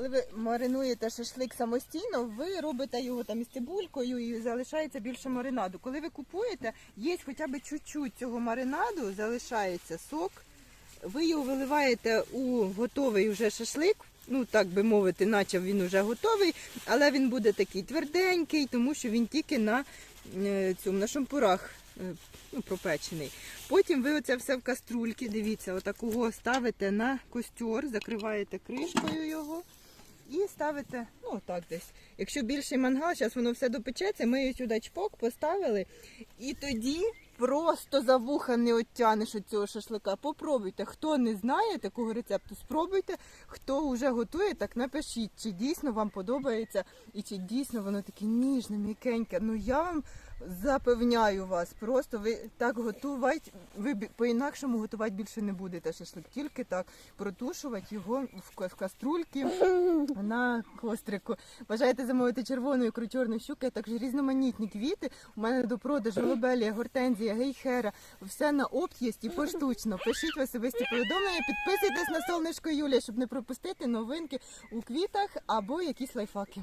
Коли ви маринуєте шашлик самостійно, ви робите його там із цибулькою і залишається більше маринаду. Коли ви купуєте, є хоча б чуть-чуть цього маринаду, залишається сок. Ви його виливаєте у готовий вже шашлик. Ну, так би мовити, наче він вже готовий, але він буде такий тверденький, тому що він тільки на е, цьому на шампурах е, ну, пропечений. Потім ви оце все в каструльки, дивіться, отакого ставите на костер, закриваєте кришкою його і ставите, ну так десь. Якщо більший мангал, зараз воно все допечеться, ми сюди чпок поставили. І тоді просто за вуха не оттянеш від цього шашлика. Попробуйте. Хто не знає такого рецепту, спробуйте. Хто вже готує, так напишіть, чи дійсно вам подобається і чи дійсно воно таке ніжне, м'якеньке. Ну я вам запевняю вас, просто ви так готувати, ви по-інакшому готувати більше не будете шашлик, тільки так протушувати його в ка- каструльки на кострику. Бажаєте замовити червону ікру чорну щуку, а також різноманітні квіти. У мене до продажу лобелія, гортензія, гейхера. Все на опт є і поштучно. Пишіть в особисті повідомлення, підписуйтесь на солнечко Юлія, щоб не пропустити новинки у квітах або якісь лайфхаки.